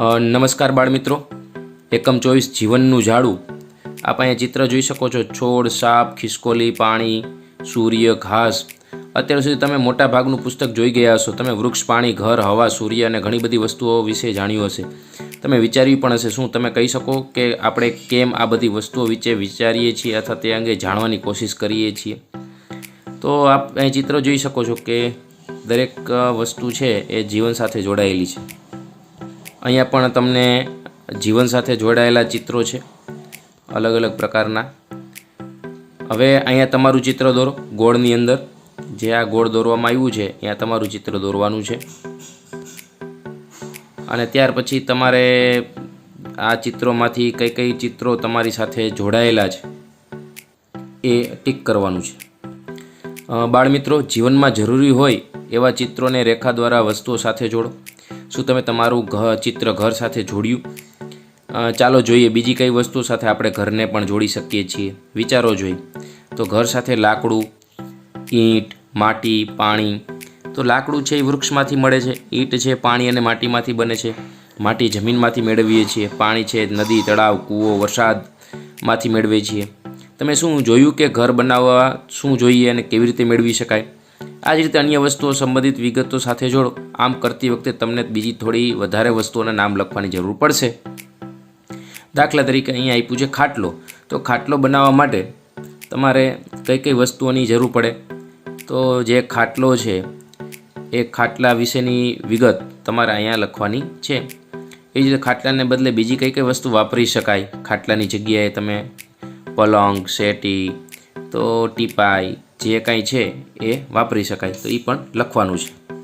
નમસ્કાર બાળમિત્રો. એકમ ચોવીસ જીવનનું ઝાડું. આપ અહીંયા ચિત્ર જોઈ શકો છો. છોડ, સાપ, ખિસકોલી, પાણી, સૂર્ય, ઘાસ. અત્યાર સુધી તમે મોટા ભાગનું પુસ્તક જોઈ ગયા હશો. તમે વૃક્ષ, પાણી, ઘર, હવા, સૂર્ય અને ઘણી બધી વસ્તુઓ વિશે જાણ્યું હશે. તમે વિચાર્યું પણ હશે. શું તમે કહી શકો કે આપણે કેમ આ બધી વસ્તુઓ વિશે વિચારીએ છીએ અથવા તે અંગે જાણવાની કોશિશ કરીએ છીએ? તો આપ અહીં ચિત્ર જોઈ શકો છો કે દરેક વસ્તુ છે એ જીવન સાથે જોડાયેલી છે. અહીંયા પણ તમને જીવન સાથે જોડાયેલા ચિત્રો છે, અલગ અલગ પ્રકારના. હવે અહીંયા તમારું ચિત્ર દોરો, ગોળની અંદર. જે આ ગોળ દોરવામાં આવ્યું છે ત્યાં તમારું ચિત્ર દોરવાનું છે. અને ત્યાર પછી તમારે આ ચિત્રોમાંથી કઈ કઈ ચિત્રો તમારી સાથે જોડાયેલા છે, એ ટીક કરવાનું છે. બાળમિત્રો જીવનમાં જરૂરી હોય એવા ચિત્રોને રેખા દ્વારા વસ્તુઓ સાથે જોડો. શું તમે તમારું ઘ, ચિત્ર ઘર સાથે જોડ્યું? ચાલો જોઈએ. બીજી કઈ વસ્તુ સાથે આપણે ઘરને પણ જોડી શકીએ છીએ? વિચારો જોઈએ તો ઘર સાથે લાકડું, ઈંટ, માટી, પાણી. તો લાકડું છે એ વૃક્ષમાંથી મળે છે. ઈંટ છે પાણી અને માટીમાંથી બને છે. માટી જમીનમાંથી મેળવીએ છીએ. પાણી છે નદી, તળાવ, કૂવો, વરસાદમાંથી મેળવીએ છીએ. તમે શું જોયું કે ઘર બનાવવા શું જોઈએ અને કેવી રીતે મેળવી શકાય? આ જ રીતે અન્ય વસ્તુઓ સંબંધિત વિગતો સાથે જોડો. આમ કરતી વખતે તમને બીજી થોડી વધારે વસ્તુઓના નામ લખવાની જરૂર પડશે. દાખલા તરીકે અહીંયા આપ્યું છે ખાટલો. તો ખાટલો બનાવવા માટે તમારે કઈ કઈ વસ્તુઓની જરૂર પડે? તો જે ખાટલો છે, એ ખાટલા વિશેની વિગત તમારે અહીંયા લખવાની છે. એ જ રીતે ખાટલાને બદલે બીજી કઈ કઈ વસ્તુ વાપરી શકાય? ખાટલાની જગ્યાએ તમે પલંગ શેટી તો ટીપાઈ જે કાંઈ છે એ વાપરી શકાય. તો એ પણ લખવાનું છે.